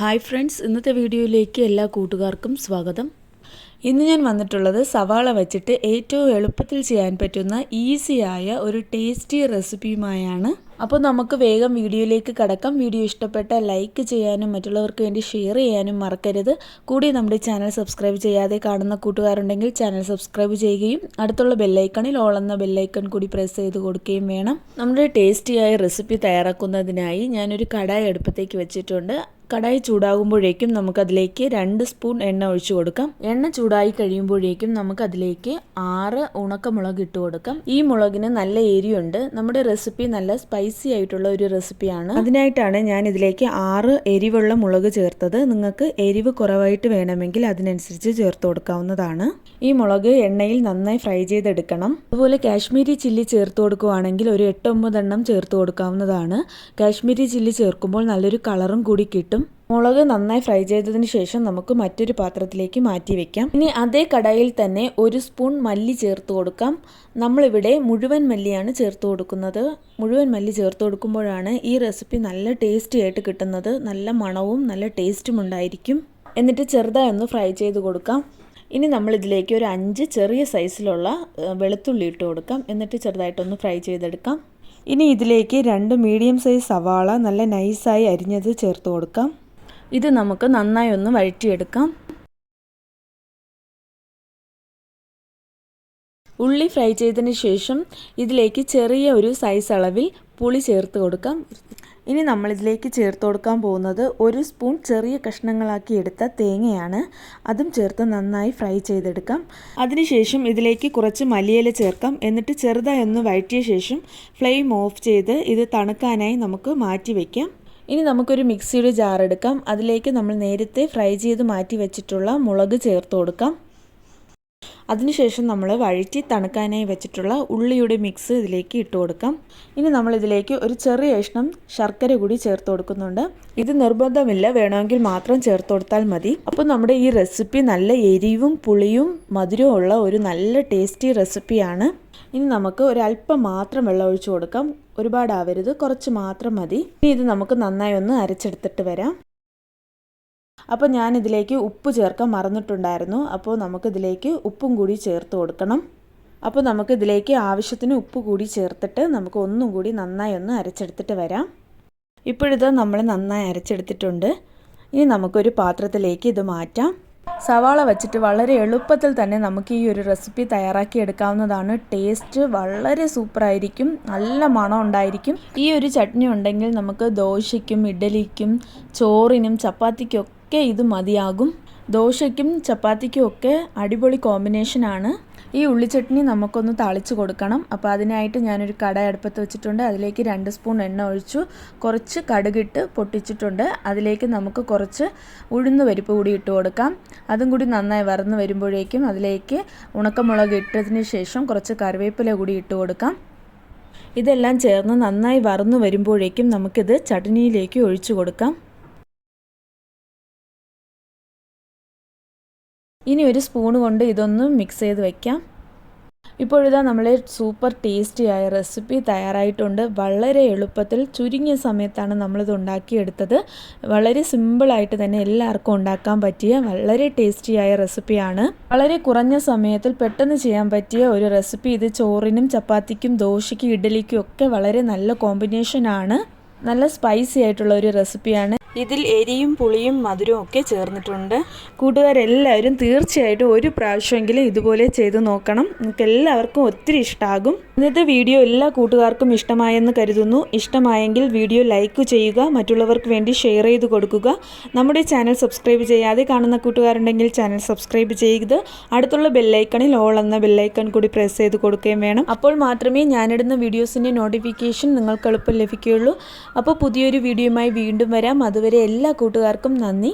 Hi friends ഇന്നത്തെ വീഡിയോയിലേക്ക് എല്ലാ കൂട്ടുകാർക്കും സ്വാഗതം. ഇന്ന് ഞാൻ വന്നിട്ടുള്ളത് സവാള വെച്ചിട്ട് ഏറ്റവും എളുപ്പത്തിൽ ചെയ്യാൻ പറ്റുന്ന ഈസിയായ ഒരു ടേസ്റ്റി റെസിപ്പിയുമായാണ് അപ്പോൾ നമുക്ക് വേഗം വീഡിയോയിലേക്ക് കടക്കാം. വീഡിയോ ഇഷ്ടപ്പെട്ട ലൈക്ക് ചെയ്യാനും മറ്റുള്ളവർക്ക് വേണ്ടി ഷെയർ ചെയ്യാനും മറക്കരുത്. കൂടി നമ്മുടെ ചാനൽ സബ്സ്ക്രൈബ് ചെയ്യാതെ കാണുന്ന കൂട്ടുകാരുണ്ടെങ്കിൽ ചാനൽ സബ്സ്ക്രൈബ് ചെയ്യുകയും അടുത്തുള്ള ബെല്ലൈക്കണിൽ ഓളെന്ന ബെല്ലൈക്കൺ കൂടി പ്രസ് ചെയ്ത് കൊടുക്കുകയും വേണം. നമ്മുടെ ടേസ്റ്റിയായ റെസിപ്പി തയ്യാറാക്കുന്നതിനായി ഞാനൊരു കടായി അടുപ്പത്തേക്ക് വെച്ചിട്ടുണ്ട്. കടായി ചൂടാകുമ്പോഴേക്കും നമുക്കതിലേക്ക് രണ്ട് സ്പൂൺ എണ്ണ ഒഴിച്ചു കൊടുക്കാം. എണ്ണ ചൂടായി കഴിയുമ്പോഴേക്കും നമുക്കതിലേക്ക് ആറ് ഉണക്കമുളക് ഇട്ട് കൊടുക്കാം. ഈ മുളകിന് നല്ല എരിയുണ്ട് നമ്മുടെ റെസിപ്പി നല്ല സ്പൈസി ആയിട്ടുള്ള ഒരു റെസിപ്പിയാണ്. അതിനായിട്ടാണ് ഞാൻ ഇതിലേക്ക് ആറ് എരിവുള്ള മുളക് ചേർത്തത്. നിങ്ങൾക്ക് എരിവ് കുറവായിട്ട് വേണമെങ്കിൽ അതിനനുസരിച്ച് ചേർത്ത് കൊടുക്കാവുന്നതാണ്. ഈ മുളക് എണ്ണയിൽ നന്നായി ഫ്രൈ ചെയ്തെടുക്കണം. അതുപോലെ കാശ്മീരി ചില്ലി ചേർത്ത് കൊടുക്കുവാണെങ്കിൽ ഒരു എട്ടൊമ്പതെണ്ണം ചേർത്ത് കൊടുക്കാവുന്നതാണ്. കാശ്മീരി ചില്ലി ചേർക്കുമ്പോൾ നല്ലൊരു കളറും കൂടി കിട്ടും. മുളക് നന്നായി ഫ്രൈ ചെയ്തതിന് ശേഷം നമുക്ക് മറ്റൊരു പാത്രത്തിലേക്ക് മാറ്റി വെക്കാം. ഇനി അതേ കടായിൽ തന്നെ ഒരു സ്പൂൺ മല്ലി ചേർത്ത് കൊടുക്കാം. നമ്മളിവിടെ മുഴുവൻ മല്ലിയാണ് ചേർത്ത് കൊടുക്കുന്നത്. മുഴുവൻ മല്ലി ചേർത്ത് കൊടുക്കുമ്പോഴാണ് ഈ റെസിപ്പി നല്ല ടേസ്റ്റി ആയിട്ട് കിട്ടുന്നത്. നല്ല മണവും നല്ല ടേസ്റ്റും ഉണ്ടായിരിക്കും. എന്നിട്ട് ചെറുതായി ഒന്ന് ഫ്രൈ ചെയ്ത് കൊടുക്കാം. ഇനി നമ്മൾ ഇതിലേക്ക് ഒരു അഞ്ച് ചെറിയ സൈസിലുള്ള വെളുത്തുള്ളി ഇട്ട് കൊടുക്കാം. എന്നിട്ട് ചെറുതായിട്ടൊന്ന് ഫ്രൈ ചെയ്തെടുക്കാം. ഇനി ഇതിലേക്ക് രണ്ട് മീഡിയം സൈസ് സവാള നല്ല നൈസായി അരിഞ്ഞത് ചേർത്ത് കൊടുക്കാം. ഇത് നമുക്ക് നന്നായി ഒന്ന് വഴറ്റിയെടുക്കാം. ഉള്ളി ഫ്രൈ ചെയ്തതിന് ശേഷം ഇതിലേക്ക് ചെറിയ ഒരു സൈസ് അളവിൽ പുളി ചേർത്ത് കൊടുക്കാം. ഇനി നമ്മളിതിലേക്ക് ചേർത്ത് കൊടുക്കാൻ പോകുന്നത് ഒരു സ്പൂൺ ചെറിയ കഷ്ണങ്ങളാക്കി എടുത്ത തേങ്ങയാണ്. അതും ചേർത്ത് നന്നായി ഫ്രൈ ചെയ്തെടുക്കാം. അതിനുശേഷം ഇതിലേക്ക് കുറച്ച് മല്ലിയില ചേർക്കാം. എന്നിട്ട് ചെറുതായി ഒന്ന് വഴറ്റിയ ശേഷം ഫ്ലെയിം ഓഫ് ചെയ്ത് ഇത് തണുക്കാനായി നമുക്ക് മാറ്റി വയ്ക്കാം ഇനി നമുക്കൊരു മിക്സിയുടെ ജാർ എടുക്കാം. അതിലേക്ക് നമ്മൾ നേരത്തെ ഫ്രൈ ചെയ്ത് മാറ്റി വെച്ചിട്ടുള്ള മുളക് ചേർത്ത് കൊടുക്കാം. അതിനുശേഷം നമ്മൾ വഴറ്റി തണുക്കാനായി വെച്ചിട്ടുള്ള ഉള്ളിയുടെ മിക്സ് ഇതിലേക്ക് ഇട്ട് കൊടുക്കാം. ഇനി നമ്മൾ ഇതിലേക്ക് ഒരു ചെറിയ കഷ്ണം ശർക്കര കൂടി ചേർത്ത് കൊടുക്കുന്നുണ്ട്. ഇത് നിർബന്ധമില്ല വേണമെങ്കിൽ മാത്രം ചേർത്ത് കൊടുത്താൽ മതി. അപ്പോൾ നമ്മുടെ ഈ റെസിപ്പി നല്ല എരിവും പുളിയും മധുരവും ഉള്ള ഒരു നല്ല ടേസ്റ്റി റെസിപ്പിയാണ്. ഇനി നമുക്ക് ഒരല്പം മാത്രം വെള്ളം ഒഴിച്ചു കൊടുക്കാം. ഒരുപാടാവരുത് കുറച്ച് മാത്രം മതി. ഇനി ഇത് നമുക്ക് നന്നായി ഒന്ന് അരച്ചെടുത്തിട്ട് വരാം. അപ്പോൾ ഞാൻ ഇതിലേക്ക് ഉപ്പ് ചേർക്കാൻ മറന്നിട്ടുണ്ടായിരുന്നു. അപ്പോൾ നമുക്കിതിലേക്ക് ഉപ്പും കൂടി ചേർത്ത് കൊടുക്കണം. അപ്പോൾ നമുക്കിതിലേക്ക് ആവശ്യത്തിന് ഉപ്പ് കൂടി ചേർത്തിട്ട് നമുക്ക് ഒന്നും കൂടി നന്നായി ഒന്ന് അരച്ചെടുത്തിട്ട് വരാം. ഇപ്പോഴിത് നമ്മൾ നന്നായി അരച്ചെടുത്തിട്ടുണ്ട്. ഇനി നമുക്കൊരു പാത്രത്തിലേക്ക് ഇത് മാറ്റാം. സവാള വെച്ചിട്ട് വളരെ എളുപ്പത്തിൽ തന്നെ നമുക്ക് ഈ ഒരു റെസിപ്പി തയ്യാറാക്കി എടുക്കാവുന്നതാണ്. ടേസ്റ്റ് വളരെ സൂപ്പറായിരിക്കും നല്ല മണം ഉണ്ടായിരിക്കും. ഈ ഒരു ചട്നി ഉണ്ടെങ്കിൽ നമുക്ക് ദോശയ്ക്കും ഇഡലിക്കും ചോറിനും ചപ്പാത്തിക്കും ഒക്കെ ഇത് മതിയാകും. ദോശയ്ക്കും ചപ്പാത്തിക്കും ഒക്കെ അടിപൊളി കോമ്പിനേഷൻ ആണ്. ഈ ഉള്ളിച്ചട്നി നമുക്കൊന്ന് താളിച്ച് കൊടുക്കണം. അപ്പോൾ അതിനായിട്ട് ഞാനൊരു കട അടുപ്പത്ത് വെച്ചിട്ടുണ്ട്. അതിലേക്ക് രണ്ട് സ്പൂൺ എണ്ണ ഒഴിച്ചു. കുറച്ച് കടുകിട്ട് പൊട്ടിച്ചിട്ടുണ്ട്. അതിലേക്ക് നമുക്ക് കുറച്ച് ഉഴുന്ന് പരിപ്പ് കൂടി ഇട്ട് കൊടുക്കാം. അതും കൂടി നന്നായി വറന്ന് വരുമ്പോഴേക്കും അതിലേക്ക് ഉണക്കമുളക് ഇട്ടതിന് ശേഷം കുറച്ച് കറിവേപ്പില കൂടി ഇട്ട് കൊടുക്കാം. ഇതെല്ലാം ചേർന്ന് നന്നായി വറന്നു വരുമ്പോഴേക്കും നമുക്കിത് ചട്നിയിലേക്ക് ഒഴിച്ചു കൊടുക്കാം. ഇനി ഒരു സ്പൂൺ കൊണ്ട് ഇതൊന്ന് മിക്സ് ചെയ്ത് വയ്ക്കാം ഇപ്പോഴിതാ നമ്മളെ സൂപ്പർ ടേസ്റ്റിയായ റെസിപ്പി തയ്യാറായിട്ടുണ്ട്. വളരെ എളുപ്പത്തിൽ ചുരുങ്ങിയ സമയത്താണ് നമ്മളിത് ഉണ്ടാക്കിയെടുത്തത്. വളരെ സിമ്പിളായിട്ട് തന്നെ എല്ലാവർക്കും ഉണ്ടാക്കാൻ പറ്റിയ വളരെ ടേസ്റ്റിയായ റെസിപ്പിയാണ് വളരെ കുറഞ്ഞ സമയത്തിൽ പെട്ടെന്ന് ചെയ്യാൻ പറ്റിയ ഒരു റെസിപ്പി ഇത് ചോറിനും ചപ്പാത്തിക്കും ദോശയ്ക്കും ഇഡലിക്കും ഒക്കെ വളരെ നല്ല കോമ്പിനേഷനാണ് നല്ല സ്പൈസി ആയിട്ടുള്ള ഒരു റെസിപ്പിയാണ് ഇതിൽ എരിയും പുളിയും മധുരവും ഒക്കെ ചേർന്നിട്ടുണ്ട്. കൂട്ടുകാരെല്ലാവരും തീർച്ചയായിട്ടും ഒരു പ്രാവശ്യമെങ്കിലും ഇതുപോലെ ചെയ്ത് നോക്കണം. നിങ്ങൾക്ക് എല്ലാവർക്കും ഒത്തിരി ഇഷ്ടമാകും ഇന്നത്തെ വീഡിയോ എല്ലാ കൂട്ടുകാർക്കും ഇഷ്ടമായെന്ന് കരുതുന്നു. ഇഷ്ടമായെങ്കിൽ വീഡിയോ ലൈക്ക് ചെയ്യുക മറ്റുള്ളവർക്ക് വേണ്ടി ഷെയർ ചെയ്ത് കൊടുക്കുക. നമ്മുടെ ചാനൽ സബ്സ്ക്രൈബ് ചെയ്യാതെ കാണുന്ന കൂട്ടുകാരുണ്ടെങ്കിൽ ചാനൽ സബ്സ്ക്രൈബ് ചെയ്ത് അടുത്തുള്ള ബെല്ലൈക്കണിൽ ഓൾ എന്ന ബെല്ലൈക്കൺ കൂടി പ്രസ് ചെയ്ത് കൊടുക്കുകയും വേണം. അപ്പോൾ മാത്രമേ ഞാനിടുന്ന വീഡിയോസിന്റെ നോട്ടിഫിക്കേഷൻ നിങ്ങൾക്ക് എളുപ്പം ലഭിക്കുകയുള്ളൂ. അപ്പോൾ പുതിയൊരു വീഡിയോയുമായി വീണ്ടും വരാം. അതുവരെ എല്ലാ കൂട്ടുകാർക്കും നന്ദി.